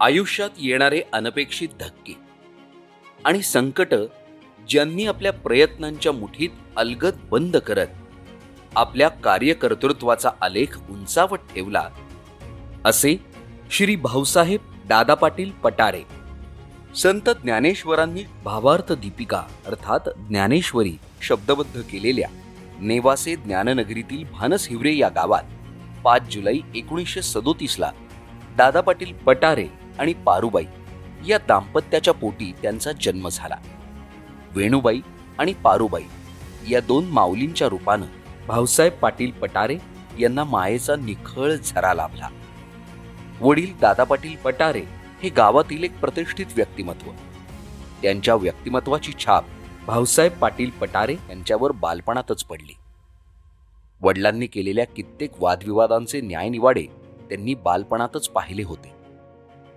आयुष्यात येणारे अनपेक्षित धक्के आणि संकट ज्यांनी आपल्या प्रयत्नांच्या मुठीत अलगद बंद करत आपल्या कार्यकर्तृत्वाचा आलेख उंचावत ठेवला असे श्री भाऊसाहेब दादा पाटील पटारे संत ज्ञानेश्वरांनी भावार्थ दीपिका अर्थात ज्ञानेश्वरी शब्दबद्ध केलेल्या नेवासे ज्ञाननगरीतील भानस हिवरे या गावात पाच जुलै एकोणीसशे सदोतीसला दादा पाटील पटारे आणि पारुबाई या दाम्पत्याच्या पोटी त्यांचा जन्म झाला. वेणुबाई आणि पारुबाई या दोन माऊलींच्या रूपानं भाऊसाहेब पाटील पटारे यांना मायेचा निखळ झरा लाभला. वडील दादा पाटील पटारे हे गावातील एक प्रतिष्ठित व्यक्तिमत्व. त्यांच्या व्यक्तिमत्वाची छाप भाऊसाहेब पाटील पटारे यांच्यावर बालपणातच पडली. वडिलांनी केलेल्या कित्येक वादविवादांचे न्यायनिवाडे त्यांनी बालपणातच पाहिले होते.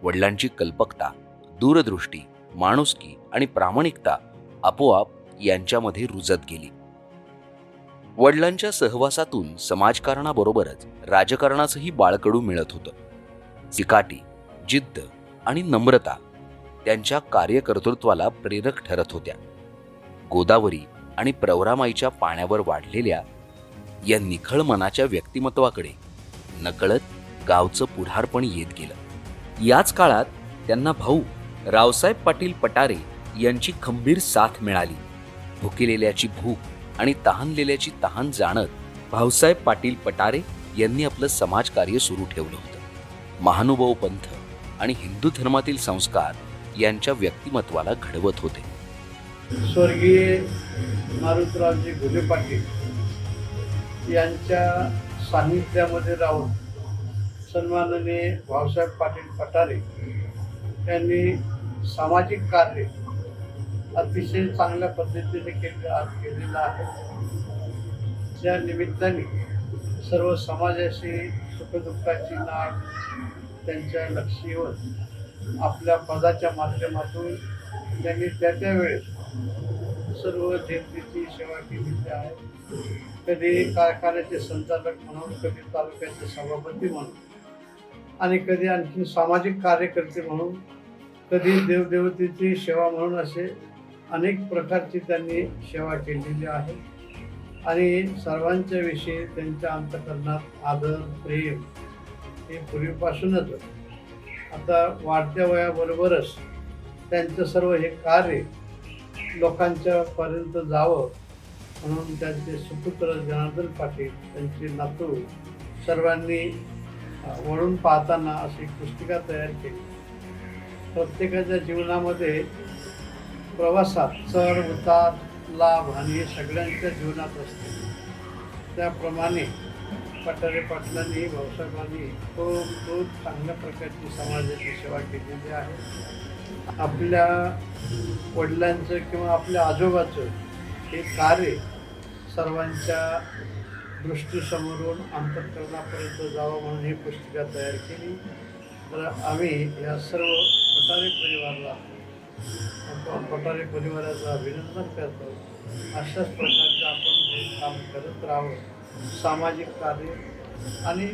वडिलांची कल्पकता दूरदृष्टी माणुसकी आणि प्रामाणिकता आपोआप यांच्यामध्ये रुजत गेली. वडिलांच्या सहवासातून समाजकारणाबरोबरच राजकारणाचंही बाळकडू मिळत होतं. चिकाटी जिद्द आणि नम्रता त्यांच्या कार्यकर्तृत्वाला प्रेरक ठरत होत्या. गोदावरी आणि प्रवरामाईच्या पाण्यावर वाढलेल्या या निखळ मनाच्या व्यक्तिमत्वाकडे नकळत गावचं पुढारपण येत गेलं. याच काळात त्यांना भाऊ रावसाहेब पाटील पटारे यांची खंबीर साथ मिळाली. भुकेलेल्याची भूक आणि तहानलेल्याची तहान जाणत भाऊसाहेब पाटील पटारे यांनी आपलं समाजकार्य सुरू ठेवलं होतं. महानुभाव पंथ आणि हिंदू धर्मातील संस्कार यांच्या व्यक्तिमत्वाला घडवत होते. स्वर्गीय मारुतरावजी घुले पाटील यांच्या सान्निध्यामध्ये राहून सन्माननीय भाऊसाहेब पाटील पठारे यांनी सामाजिक कार्य अतिशय चांगल्या पद्धतीने केले केलेलं आहे. त्या निमित्ताने सर्व समाजाशी सुखदुःखाची नाळ त्यांच्या लक्षीवर आपल्या पदाच्या माध्यमातून त्यांनी त्या त्या वेळेस सर्व जनतेची सेवा केलेली आहे. कधी कारखान्याचे संचालक म्हणून कधी तालुक्याचे सभापती म्हणून आणि कधी आणखी सामाजिक कार्यकर्ते म्हणून कधी देवदेवतेची सेवा म्हणून असे अनेक प्रकारची त्यांनी सेवा केलेली आहे. आणि सर्वांच्या विषयी त्यांच्या अंतकरणात आदर प्रेम हे पूर्वीपासूनच आता वाढत्या वयाबरोबरच त्यांचं सर्व हे कार्य लोकांच्या पर्यंत जावं म्हणून त्यांचे सुपुत्र जनार्दन पाटील त्यांचे नातू सर्वांनी वळून पाहताना अशी पुस्तिका तयार केली. प्रत्येकाच्या जीवनामध्ये प्रवासात चढ उतार लाभ हानी हे सगळ्यांच्या जीवनात असते. त्याप्रमाणे पठारे पाटलांनी भाऊसाहेबांनी खूप खूप चांगल्या प्रकारची समाजाची सेवा केलेली आहे. आपल्या वडिलांचं किंवा आपल्या आजोबाचं हे कार्य सर्वांच्या दृष्टीसमोरून अंतःकरणापर्यंत जावं म्हणून ही पुस्तिका तयार केली. तर आम्ही या सर्व पठारे परिवाराला आपण पठारे परिवाराचं अभिनंदन करतो. अशाच प्रकारचं आपण हे काम करत राहावं. सामाजिक कार्य आणि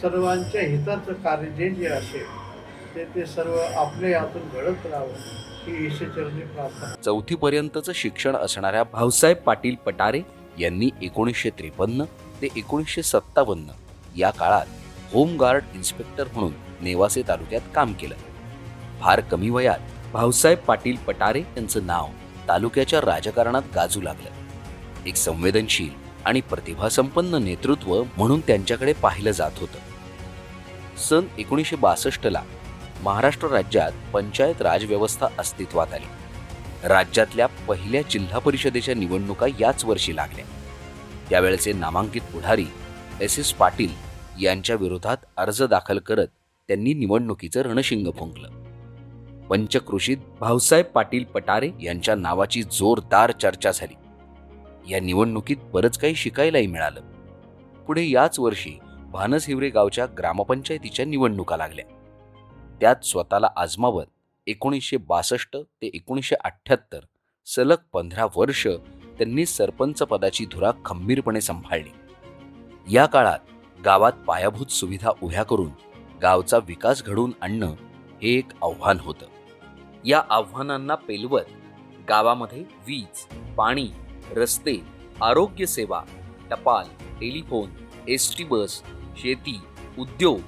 सर्वांच्या हिताचं कार्य जे जे असेल ते ते सर्व आपल्या यातून घडत राहावं ही ईश्वरचरणी प्रार्थना. चौथीपर्यंतचं शिक्षण असणाऱ्या भाऊसाहेब पाटील पटारे यांनी एकोणीसशे त्रेपन्न ते एकोणीसशे सत्तावन्न या काळात होमगार्ड इन्स्पेक्टर म्हणून नेवासे तालुक्यात काम केलं. फार कमी वयात भाऊसाहेब पाटील पटारे यांचं नाव तालुक्याच्या राजकारणात गाजू लागलं. एक संवेदनशील आणि प्रतिभासंपन्न नेतृत्व म्हणून त्यांच्याकडे पाहिलं जात होतं. सन एकोणीसशे बासष्टला महाराष्ट्र राज्यात पंचायत राजव्यवस्था अस्तित्वात आली. राज्यातल्या पहिल्या जिल्हा परिषदेच्या निवडणुका याच वर्षी लागल्या. त्यावेळेचे नामांकित पुढारी एस एस पाटील यांच्या विरोधात अर्ज दाखल करत त्यांनी निवडणुकीचं रणशिंग फुंकलं. पंचकृषीत भाऊसाहेब पाटील पटारे यांच्या नावाची जोरदार चर्चा झाली. या निवडणुकीत बरंच काही शिकायलाही मिळालं. पुढे याच वर्षी भानस हिवरे गावच्या ग्रामपंचायतीच्या निवडणुका लागल्या. त्यात स्वतःला आजमावत एकोणीसशे बासष्ट ते एकोणीसशे अठ्ठ्याहत्तर सलग पंधरा वर्ष त्यांनी सरपंच पदाची धुरा खंबीरपणे सांभाळली. या काळात गावात पायाभूत सुविधा उभ्या करून गावचा विकास घडवून आणणं हे एक आव्हान होतं. या आव्हानांना पेलवत गावामध्ये वीज पाणी रस्ते आरोग्य सेवा टपाल टेलिफोन एस टी बस शेती उद्योग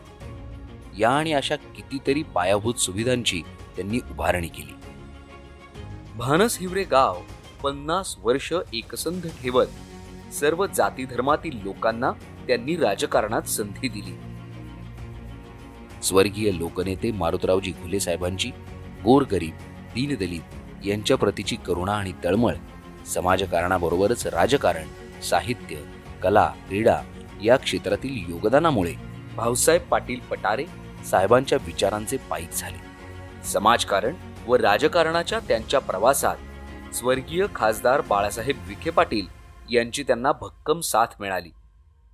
या आणि अशा कितीतरी पायाभूत सुविधांची त्यांनी उभारणी केली. भानस हिवरे गाव पन्नास वर्ष एकसंध ठेवत सर्व जाती धर्मातील लोकांना त्यांनी राजकारणात संधी दिली. स्वर्गीय लोकनेते मारुतरावजी घुले साहेबांची गोरगरीब दीनदलित यांच्या प्रतीची करुणा आणि तळमळ समाजकारणाबरोबरच राजकारण साहित्य कला क्रीडा या क्षेत्रातील योगदानामुळे भाऊसाहेब पाटील पटारे साहेबांच्या विचारांचे पायीक झाले. समाजकारण व राजकारणाच्या त्यांच्या प्रवासात स्वर्गीय खासदार बाळासाहेब विखे पाटील यांची त्यांना भक्कम साथ मिळाली.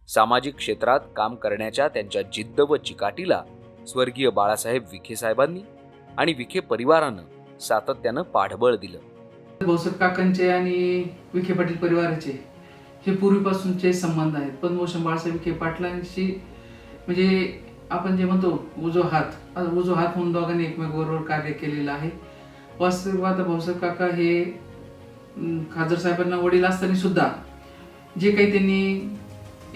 सामाजिक क्षेत्रात काम करण्याच्या त्यांच्या जिद्द व चिकाटीला स्वर्गीय बाळासाहेब विखे साहेबांनी आणि विखे परिवारानं सातत्यानं पाठबळ दिलं. भाऊसाहेब काकांचे आणि विखे पाटील परिवाराचे हे पूर्वीपासूनचे संबंध आहेत. पद्मभूषण बाळासाहेब विखे पाटलांशी म्हणजे आपण जे म्हणतो उजो हात उजो हात म्हणून दोघांनी एकमेकांबरोबर कार्य केलेलं आहे. वास्तविकता भाऊसाहेब काका हे अं, खासदार साहेबांना वडील असताना सुद्धा जे काही त्यांनी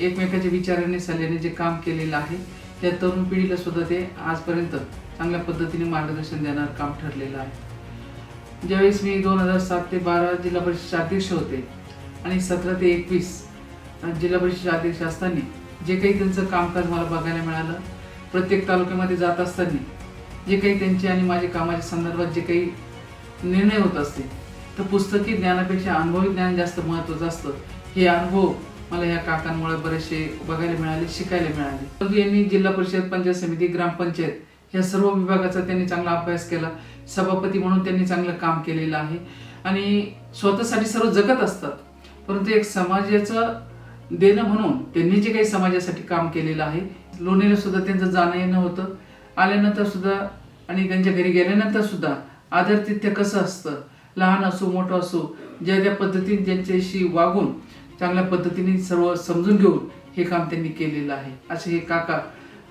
एकमेकाच्या विचाराने सल्ल्याने जे काम केलेलं आहे त्या तरुण पिढीला सुद्धा ते आजपर्यंत चांगल्या पद्धतीने मार्गदर्शन देणारं काम ठरलेलं आहे. ज्यावेळेस मी दोन हजार सात ते बारा जिल्हा परिषद अध्यक्ष होते आणि सतरा ते एकवीस जिल्हा परिषद अध्यक्ष असताना जे काही त्यांचं कामकाज मला बघायला मिळालं प्रत्येक तालुक्यामध्ये जात असताना जे काही त्यांचे आणि माझ्या कामाच्या संदर्भात जे काही निर्णय होत असते तर पुस्तकी ज्ञानापेक्षा अनुभवी ज्ञान जास्त महत्त्वाचं असतं. हे अनुभव मला या काकांमुळे बरेचसे बघायला मिळाले शिकायला मिळाले. मग यांनी जिल्हा परिषद पंचायत समिती ग्रामपंचायत या सर्व विभागाचा त्यांनी चांगला अभ्यास केला. सभापती म्हणून त्यांनी चांगलं काम केलेलं आहे. आणि स्वतःसाठी सर्व जगत असतात. परंतु एक समाजाचं देणं म्हणून त्यांनी जे काही समाजासाठी काम केलेलं आहे लोणीला सुद्धा त्यांचं जाणं येणं होतं. आल्यानंतर सुद्धा आणि त्यांच्या घरी गेल्यानंतर सुद्धा आदरतिथ्य कसं असतं? लहान असो मोठं असो ज्या ज्या पद्धतीने त्यांच्याशी वागून चांगल्या पद्धतीने सर्व समजून घेऊन हे काम त्यांनी केलेलं आहे. असे हे काका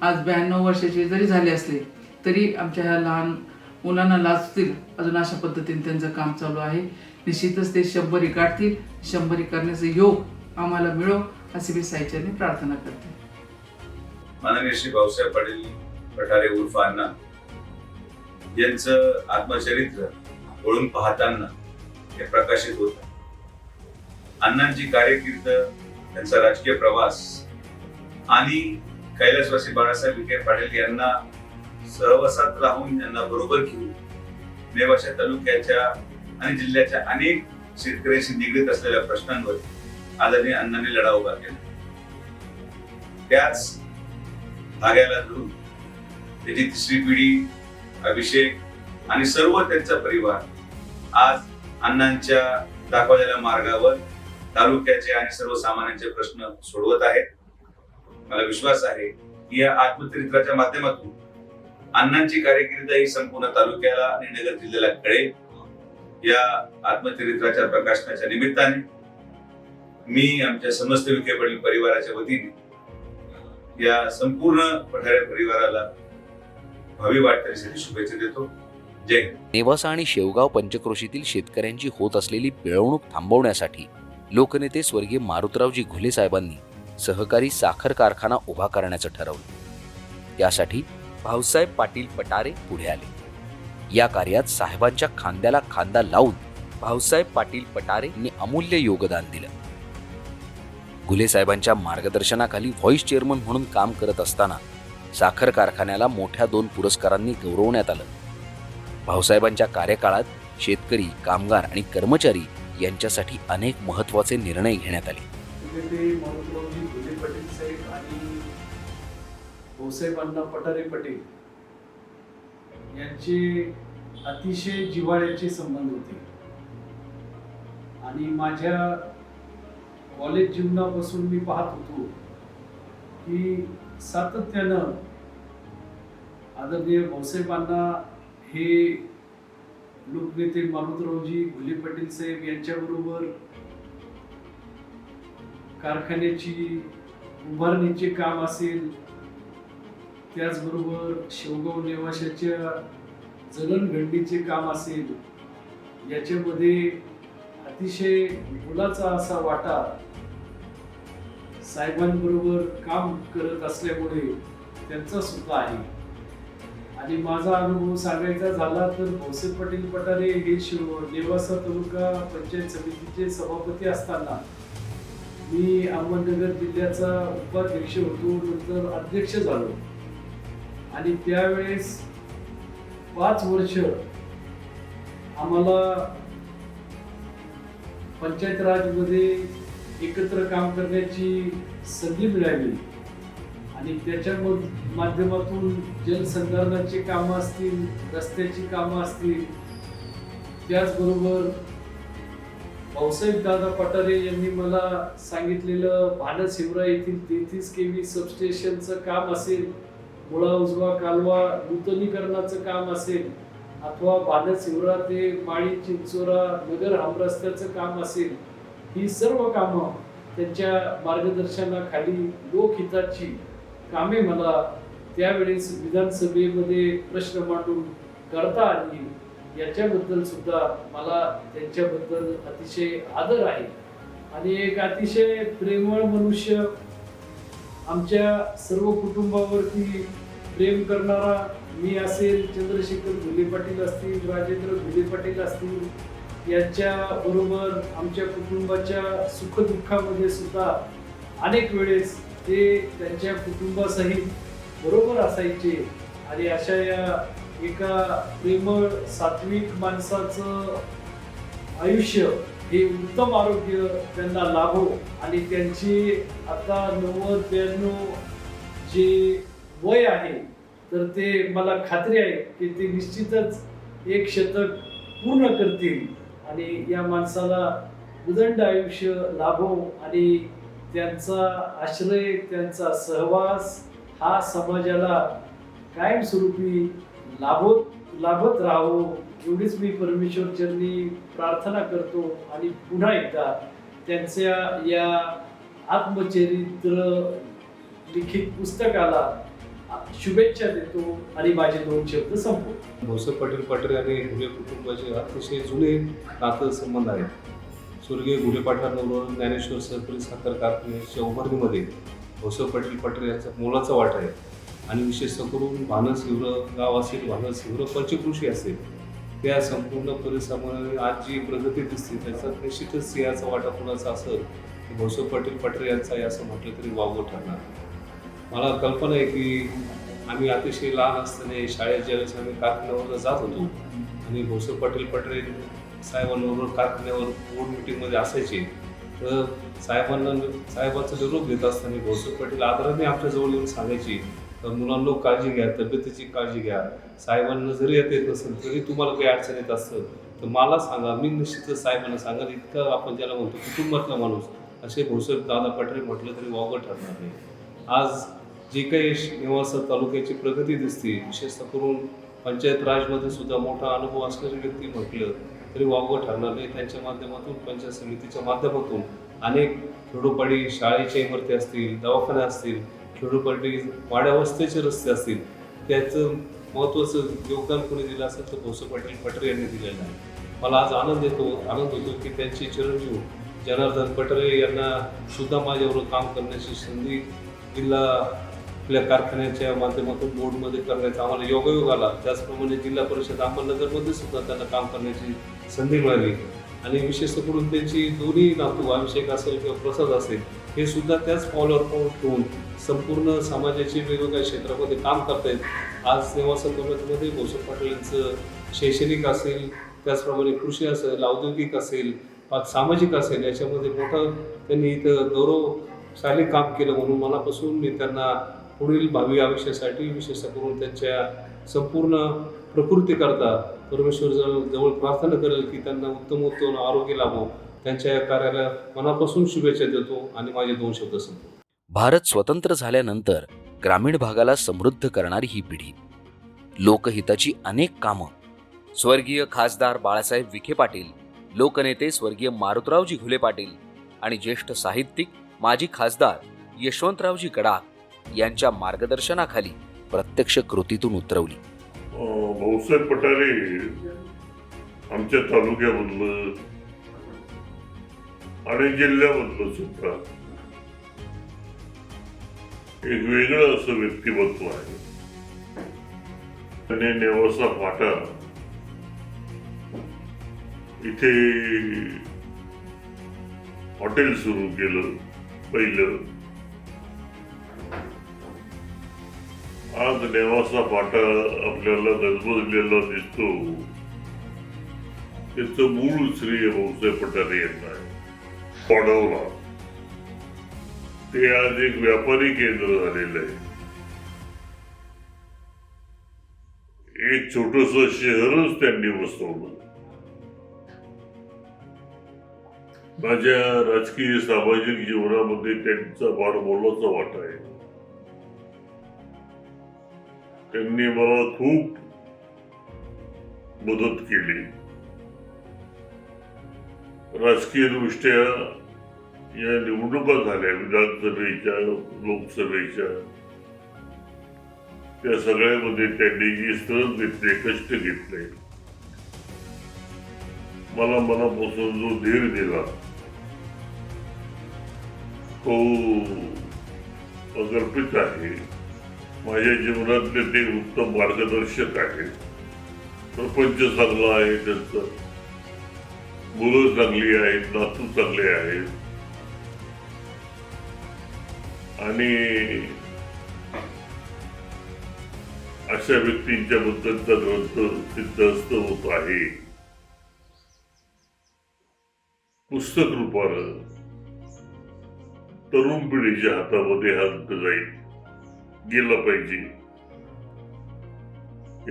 आज ब्याण्णव वर्षाचे जरी झाले असले तरी आमच्या ह्या लहान मुलांना लाजतील. अजून अशा पद्धतीने त्यांचं काम चालू आहे. निश्चितच ते शंभरी गाठतील शंभरी करण्याचा योग आम्हाला मिळो अशी मी साईच्याने प्रार्थना करते. माननीय श्री भाऊसाहेब पाटील पठारे उर्फ अण्णा यांचं आत्मचरित्र वळून पाहताना हे प्रकाशित होत अण्णांची कार्यकीर्द त्यांचा राजकीय प्रवास आणि कैलासवासी बाळासाहेब विखे पाटील यांना सहवासात राहून यांना बरोबर घेऊन नेवाशा तालुक्याच्या आणि जिल्ह्याच्या अनेक शेतकऱ्यांशी निगडीत असलेल्या प्रश्नांवर आदरणीय अण्णांनी लढा उभा केला. त्याच धाग्याला धरून त्याची तिसरी पिढी अभिषेक आणि सर्व त्यांचा परिवार आज अण्णांच्या दाखवलेल्या मार्गावर तालुक्याचे आणि सर्वसामान्यांचे प्रश्न सोडवत आहेत. मला विश्वास आहे की या आत्मचरित्राच्या माध्यमातून अण्णांची कारकीर्द ही संपूर्ण तालुक्याला आणि नगर जिल्ह्याला कळेल. या आत्मचरित्राच्या प्रकाशनाच्या निमित्ताने मी आमच्या समस्त विखे पडील परिवाराच्या वतीने या संपूर्ण पठारे परिवाराला भावी वाटचालीसाठी शुभेच्छा देतो. जय नेवासा आणि शेवगाव पंचक्रोशीतील शेतकऱ्यांची होत असलेली पिळवणूक थांबवण्यासाठी लोकनेते स्वर्गीय मारुतरावजी घुले साहेबांनी सहकारी साखर कारखाना उभा करण्याचं ठरवलं. त्यासाठी भाऊसाहेब पाटील पटारे पुढे आले. या कार्यात साहेबांच्या खांद्याला खांदा लावून भाऊसाहेब पाटील पटारे यांनी अमूल्य योगदान दिलं. घुले साहेबांच्या मार्गदर्शनाखाली व्हॉईस चेअरमन म्हणून काम करत असताना साखर कारखान्याला मोठ्या दोन पुरस्कारांनी गौरवण्यात आलं. भाऊसाहेबांच्या कार्यकाळात शेतकरी कामगार आणि कर्मचारी यांच्यासाठी अनेक महत्त्वाचे निर्णय घेण्यात आले. भाऊसाहेबांना पटारे पटेल यांचे अतिशय जिव्हाळ्याचे संबंध होते. आणि माझ्या कॉलेज जीवनापासून मी पाहत होतो की सातत्यानं आदरणीय भाऊसाहेबांना हे लोकनेते मारुतरावजी घुले पाटील साहेब यांच्याबरोबर कारखान्याची उभारणीचे काम असेल त्याचबरोबर शेवगाव नेवाशाच्या जडणघडणीचे काम असेल याच्यामध्ये अतिशय मुलाचा असा वाटा साहेबांबरोबर काम करत असल्यामुळे त्यांचा सुद्धा आहे. आणि माझा अनुभव सांगायचा झाला तर भोसे पाटील पठारे हे शिव देवासा तालुका पंचायत समितीचे सभापती असताना मी अहमदनगर जिल्ह्याचा उपाध्यक्ष होतो नंतर अध्यक्ष झालो. आणि त्यावेळेस पाच वर्ष आम्हाला पंचायत राजमध्ये एकत्र काम करण्याची संधी मिळाली आणि त्याच्या माध्यमातून जलसंधारणाची कामं असतील रस्त्याची कामं असतील त्याचबरोबर भाऊसाहेब दादा पठारे यांनी मला सांगितलेलं भानस हिवरा येथील तेहतीस के व्ही सबस्टेशनचं काम असेल मुळा उजवा कालवा नूतनीकरणाचं काम असेल अथवा भानस हिवरा ते माळी चिंचोरा नगर हमरस्त्याचं काम असेल ही सर्व कामं त्यांच्या मार्गदर्शनाखाली लोकहिताची कामे मला त्यावेळेस विधानसभेमध्ये प्रश्न मांडून करता आली. याच्याबद्दल सुद्धा मला त्यांच्याबद्दल अतिशय आदर आहे. आणि एक अतिशय प्रेमळ मनुष्य आमच्या सर्व कुटुंबावरती प्रेम करणारा मी असेल. चंद्रशेखर घुले पाटील असतील राजेंद्र घुले पाटील असतील याच्याबरोबर आमच्या कुटुंबाच्या सुखदुःखामध्ये सुद्धा अनेक वेळेस ते त्यांच्या कुटुंबासहित बरोबर असायचे. आणि अशा या एका प्रेमळ सात्विक माणसाचं आयुष्य हे उत्तम आरोग्य त्यांना लाभो आणि त्यांची आता नव्वद ब्याण्णव जे वय आहे तर ते मला खात्री आहे की ते निश्चितच एक शतक पूर्ण करतील. आणि या माणसाला उदंड आयुष्य लाभो आणि त्यांचा आश्रय त्यांचा सहवास हा समाजाला कायमस्वरूपी लाभोत लाभत राहो एवढीच मी परमेश्वरचरणी प्रार्थना करतो आणि पुन्हा एकदा त्यांच्या या आत्मचरित्र लिखित पुस्तकाला शुभेच्छा देतो आणि माझे दोन शब्द संपवतो. भोसे पाटील पाटील आणि घुले कुटुंबाचे अतिशय जुने नातं संबंध आहेत स्वर्गीय घुले पाटलांबरोबर ज्ञानेश्वर सहकारी साखर कारखान्याच्या उभारणीमध्ये भोसे पाटील पाटील यांचा मोलाचा वाटा आहे. आणि विशेषतः करून भानस हिवर गाव असेल भानस हिवर पंचकृषी असेल त्या संपूर्ण परिसरामध्ये आज जी प्रगती दिसते त्याचा निश्चितच सिंहाचा वाटा कुणाचा असेल तर भोसे पाटील पाटील यांचा असं म्हटलं तरी वावगं ठरणार. मला कल्पना आहे की आम्ही अतिशय लहान असताना शाळेत ज्यावेळेस आम्ही कारखान्यावर जात होतो आणि भोसे पाटील पटरे साहेबांबरोबर कारखान्यावर बोर्ड मिटिंगमध्ये असायचे तर साहेबांना साहेबांचा निरोप घेत असताना भोसे पाटील आदराने आपल्याजवळ येऊन सांगायचे तर मुलांना काळजी घ्या तब्येतीची काळजी घ्या. साहेबांना जरी येत येत नसेल तरी तुम्हाला काही अडचण येत असतं तर मला सांगा मी निश्चितच साहेबांना सांगा इतकं आपण ज्याला म्हणतो कुटुंबातला माणूस असे भोसे दादा पटरे म्हटलं तरी वावगं ठरणार नाही. आज जी काही निवासा तालुक्याची प्रगती दिसते विशेषतः करून पंचायत राजमध्ये सुद्धा मोठा अनुभव असणारी व्यक्ती म्हटलं तरी वावगं ठरणार नाही. त्यांच्या माध्यमातून पंचायत समितीच्या माध्यमातून अनेक खेडोपाडी शाळेच्या इमारती असतील दवाखाने असतील खेडोपाडी वाड्यावस्थेचे रस्ते असतील त्याचं महत्त्वाचं योगदान कोणी दिलं असेल तर भोसे पाटील पटरे यांनी दिलेलं आहे. मला आज आनंद येतो आनंद होतो की त्यांचे चिरंजीव जनार्दन पटरे यांना सुद्धा माझ्यावर काम करण्याची संधी जिल्हा आपल्या कारखान्याच्या माध्यमातून बोर्डमध्ये करण्याचा आम्हाला योगायोग आला. त्याचप्रमाणे जिल्हा परिषद अहमदनगरमध्ये सुद्धा त्यांना काम करण्याची संधी मिळाली. आणि विशेषतः करून त्यांची दोन्ही नातू अभिषेक असेल किंवा प्रसाद असेल हे सुद्धा त्याच पावलावर पाऊल ठेवून संपूर्ण समाजाची वेगवेगळ्या क्षेत्रामध्ये काम करतायत. आज नेवासा तालुक्यामध्ये भोसे पाटील यांचं शैक्षणिक असेल त्याचप्रमाणे कृषी असेल औद्योगिक असेल सामाजिक असेल याच्यामध्ये मोठं त्यांनी इथं गौरवशाली काम केलं म्हणून मनापासून मी त्यांना पुढील भावी आयुष्यासाठी विशेषतः करून त्यांच्या संपूर्ण प्रकृतीकरता परमेश्वर जवळ जवळ प्रार्थना करेल की त्यांना उत्तम उत्तम आरोग्य लाभो. त्यांच्या या कार्याला मनापासून शुभेच्छा देतो आणि माझे दोन शब्द संपतो भारत स्वतंत्र झाल्यानंतर ग्रामीण भागाला समृद्ध करणारी ही पिढी. लोकहिताची अनेक कामं. स्वर्गीय खासदार बाळासाहेब विखे पाटील लोकनेते स्वर्गीय मारुतरावजी घुले पाटील आणि ज्येष्ठ साहित्यिक माजी खासदार यशवंतरावजी गडाख यांच्या मार्गदर्शनाखाली प्रत्यक्ष कृतीतून उतरवली. भाऊसाहेब पठारे आमच्या तालुक्यामधलं आणि जिल्ह्यामधलं सुद्धा एक वेगळं असं व्यक्तिमत्व आहे. त्याने नेवासा फाटा इथे हॉटेल सुरू केलं पहिलं. आज देवाचा फाटा आपल्याला गजबजलेला दिसतो. त्याचं मूळ श्री भाऊसाहेब पठारे यांना आहे. ते आज एक व्यापारी केंद्र झालेलं आहे. एक छोटस शहरच त्यांनी बसवलं. माझ्या राजकीय सामाजिक जीवनामध्ये त्यांचा फार मोलाचा वाटा आहे. त्यांनी मला खूप मदत केली. राजकीय दृष्ट्या या निवडणुका झाल्या विधानसभेच्या लोकसभेच्या. त्या सगळ्यामध्ये त्यांनी जी स्त्रच घेतले कष्ट घेतले. मला मनापासून जो धीर दिला तो अगर्पित आहे. माझ्या जीवनातले ते उत्तम मार्गदर्शक आहेत प्रपंच चांगला आहे त्यांचं. मुलं चांगली आहेत नातू चांगले आहेत. आणि अशा व्यक्तींच्या बद्दलचा ग्रंथ सिद्धस्त होत आहे. पुस्तक रूपानं तरुण पिढीच्या हातामध्ये हा अंक जाईल. गेलं पाहिजे.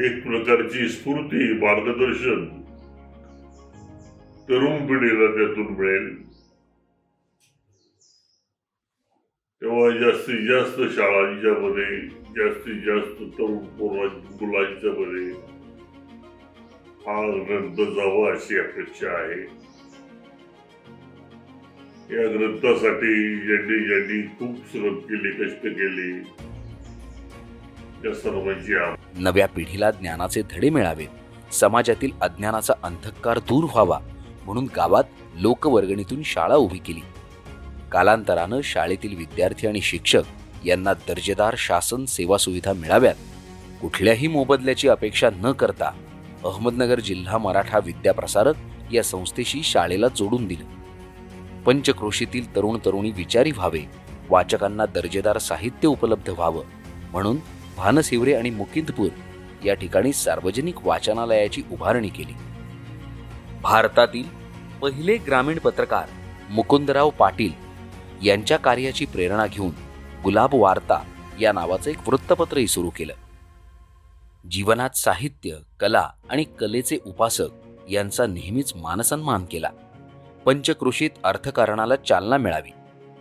एक प्रकारची स्फूर्ती मार्गदर्शन तरुण पिढीला त्यातून मिळेल. तेव्हा जास्तीत जास्त शाळांच्या मध्ये जास्तीत जास्त तरुण पोरा मुलांच्या मध्ये हा ग्रंथ जावा अशी अपेक्षा आहे. या ग्रंथासाठी ज्यांनी ज्यांनी खूप सुरत केले कष्ट केले नव्या पिढीला ज्ञानाचे धडे मिळावेत समाजातील अज्ञानाचा अंधकार दूर व्हावा म्हणून गावात लोकवर्गणीतून शाळा उभी केली. कालांतरानं शाळेतील विद्यार्थी आणि शिक्षक यांना दर्जेदार शासन सेवा सुविधा मिळाव्यात. कुठल्याही मोबदल्याची अपेक्षा न करता अहमदनगर जिल्हा मराठा विद्याप्रसारक या संस्थेशी शाळेला जोडून दिलं. पंचक्रोशीतील तरुण तरुणी विचारी व्हावे. वाचकांना दर्जेदार साहित्य उपलब्ध व्हावं म्हणून भानसिवरे आणि मुकिंदपूर या ठिकाणी सार्वजनिक वाचनालयाची उभारणी केली. भारतातील पहिले ग्रामीण पत्रकार मुकुंदराव पाटील यांच्या कार्याची प्रेरणा घेऊन गुलाब वार्ता या नावाचं एक वृत्तपत्रही सुरू केलं. जीवनात साहित्य कला आणि कलेचे उपासक यांचा नेहमीच मानसन्मान केला. पंचकृषीत अर्थकारणाला चालना मिळावी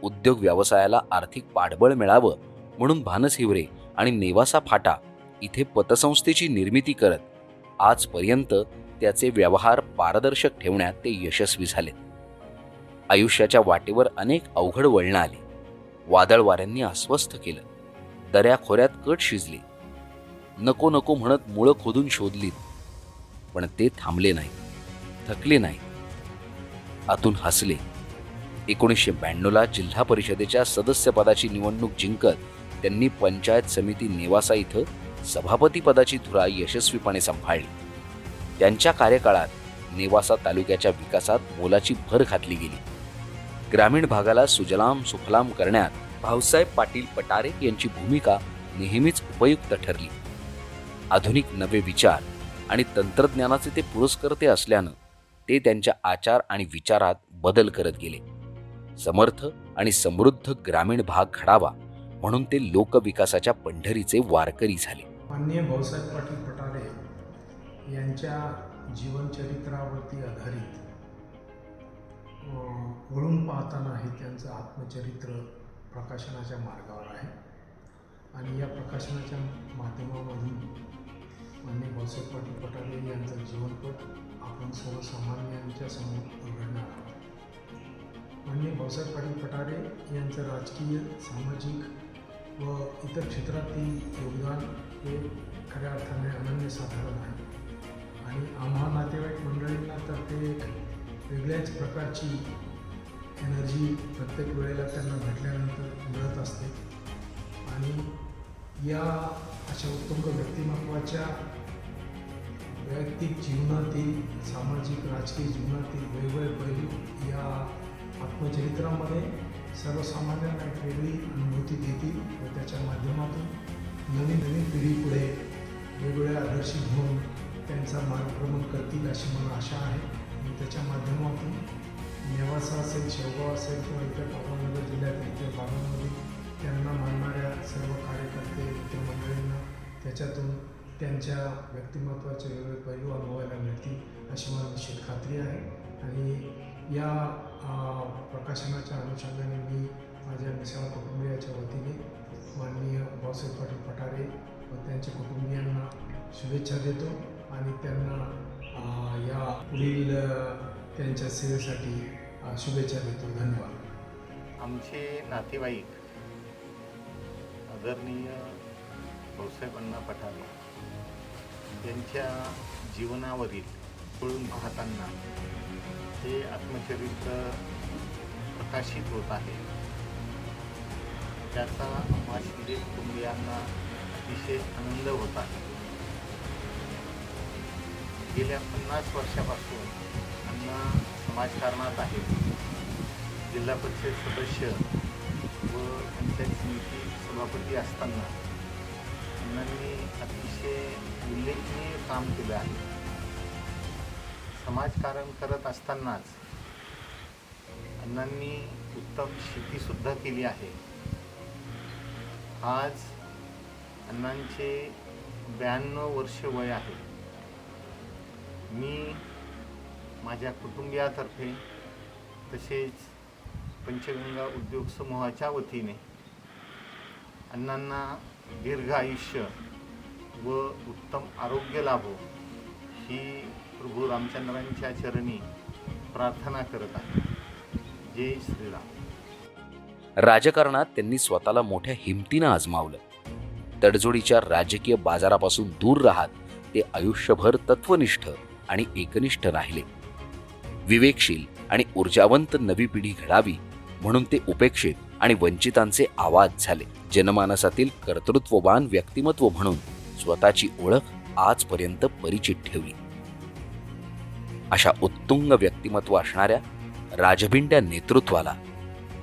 उद्योग व्यवसायाला आर्थिक पाठबळ मिळावं म्हणून भानस हिवरे आणि नेवासा फाटा इथे पतसंस्थेची निर्मिती करत आजपर्यंत त्याचे व्यवहार पारदर्शक ठेवण्यात ते यशस्वी झाले. आयुष्याच्या वाटेवर अनेक अवघड वळणं आली. वादळ वाऱ्यांनी अस्वस्थ केलं. दऱ्याखोऱ्यात कट शिजली. नको नको म्हणत मुळं खोदून शोधलीत. पण ते थांबले नाही. थकले नाही. आतून हसले. एकोणीसशे ब्याण्णवला जिल्हा परिषदेच्या सदस्यपदाची निवडणूक जिंकत त्यांनी पंचायत समिती नेवासा इथं सभापतीपदाची धुरा यशस्वीपणे सांभाळली. त्यांच्या कार्यकाळात नेवासा तालुक्याच्या विकासात मोलाची भर घातली गेली. ग्रामीण भागाला सुजलाम सुफलाम करण्यात भाऊसाहेब पाटील पटारे यांची भूमिका नेहमीच उपयुक्त ठरली. आधुनिक नवे विचार आणि तंत्रज्ञानाचे ते पुरस्कर्ते असल्यानं ते त्यांच्या आचार आणि विचारात बदल करत गेले. समर्थ आणि समृद्ध ग्रामीण भाग घडावा म्हणून ते लोकविकासाच्या पंढरीचे वारकरी झाले. माननीय भाऊसाहेब पाटील पटारे यांच्या जीवनचरित्रावरती आधारित वळून पाहताना हे त्यांचं आत्मचरित्र प्रकाशनाच्या मार्गावर आहे. आणि या प्रकाशनाच्या माध्यमामधून माननीय भाऊसाहेब पाटील पटारे यांचा जीवनपट आपण सर्वसामान्यांच्या समोर उघडणार आहोत. माननीय भाऊसाहेब पाटील पटारे यांचं राजकीय सामाजिक व इतर क्षेत्रातील योगदान हे खऱ्या अर्थाने अनन्यसाधारण आहे. आणि आम्हा नातेवाईक मंडळींना तर ते एक वेगळ्याच प्रकारची एनर्जी प्रत्येक वेळेला त्यांना भेटल्यानंतर मिळत असते. आणि या अशा उत्तुंग व्यक्तिमत्वाच्या वैयक्तिक जीवनातील सामाजिक राजकीय जीवनातील वेगवेगळे पैलू या आत्मचरित्रामध्ये सर्वसामान्यांना एक वेगळी अनुभूती देतील व त्याच्या माध्यमातून नवीन नवीन पिढी पुढे वेगवेगळ्या आदर्श घेऊन त्यांचा मार्गक्रमण करतील अशी मला आशा आहे. आणि त्याच्या माध्यमातून नेवासा असेल शेवगाव असेल किंवा इतर अहमदनगर जिल्ह्यातील इतर भागांमध्ये त्यांना मानणाऱ्या सर्व कार्यकर्ते इतर मंडळींना त्याच्यातून त्यांच्या व्यक्तिमत्वाचे वेगवेगळे पैलू अनुभवायला मिळतील अशी मला निश्चित खात्री आहे. आणि या प्रकाशनाच्या अनुषंगाने मी माझ्या मिसळ कुटुंबियाच्या वतीने माननीय भाऊसाहेब पाटील पठारे व त्यांच्या कुटुंबियांना शुभेच्छा देतो आणि त्यांना या पुढील त्यांच्या सेवेसाठी शुभेच्छा देतो. धन्यवाद. आमचे नातेवाईक आदरणीय भाऊसाहेब पठारे यांच्या जीवनावरील पळून पाहताना हे आत्मचरित्र प्रकाशित होत आहे त्याचा आम्हा शिंदे कुटुंबियांना अतिशय आनंद होत आहे. गेल्या पन्नास वर्षापासून अण्णा समाजकारणात आहेत. जिल्हा परिषद सदस्य व पंचायत समिती सभापती असताना अण्णांनी अतिशय उल्लेखनीय काम केलं आहे. समाजकारण करत असतानाच अण्णांनी उत्तम शेतीसुद्धा केली आहे. आज अण्णांचे ब्याण्णव वर्ष वय आहे. मी माझ्या कुटुंबियातर्फे तसेच पंचगंगा उद्योग समूहाच्या वतीने अण्णांना दीर्घ आयुष्य व उत्तम आरोग्य लाभो ही प्रभू रामचंद्रांच्या चरणी प्रार्थना करत आहे. जय श्रीराम. राजकारणात त्यांनी स्वतःला मोठ्या हिमतीनं आजमावलं. तडजोडीच्या राजकीय बाजारापासून दूर राहत ते आयुष्यभर तत्वनिष्ठ आणि एकनिष्ठ राहिले. विवेकशील आणि ऊर्जावंत नवी पिढी घडावी म्हणून ते उपेक्षित आणि वंचितांचे आवाज झाले. जनमानसातील कर्तृत्ववान व्यक्तिमत्व म्हणून स्वतःची ओळख आजपर्यंत परिचित ठेवली. अशा उत्तुंग व्यक्तिमत्व असणाऱ्या राजभिंड्या नेतृत्वाला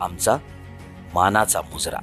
आमचा मानाचा मुजरा.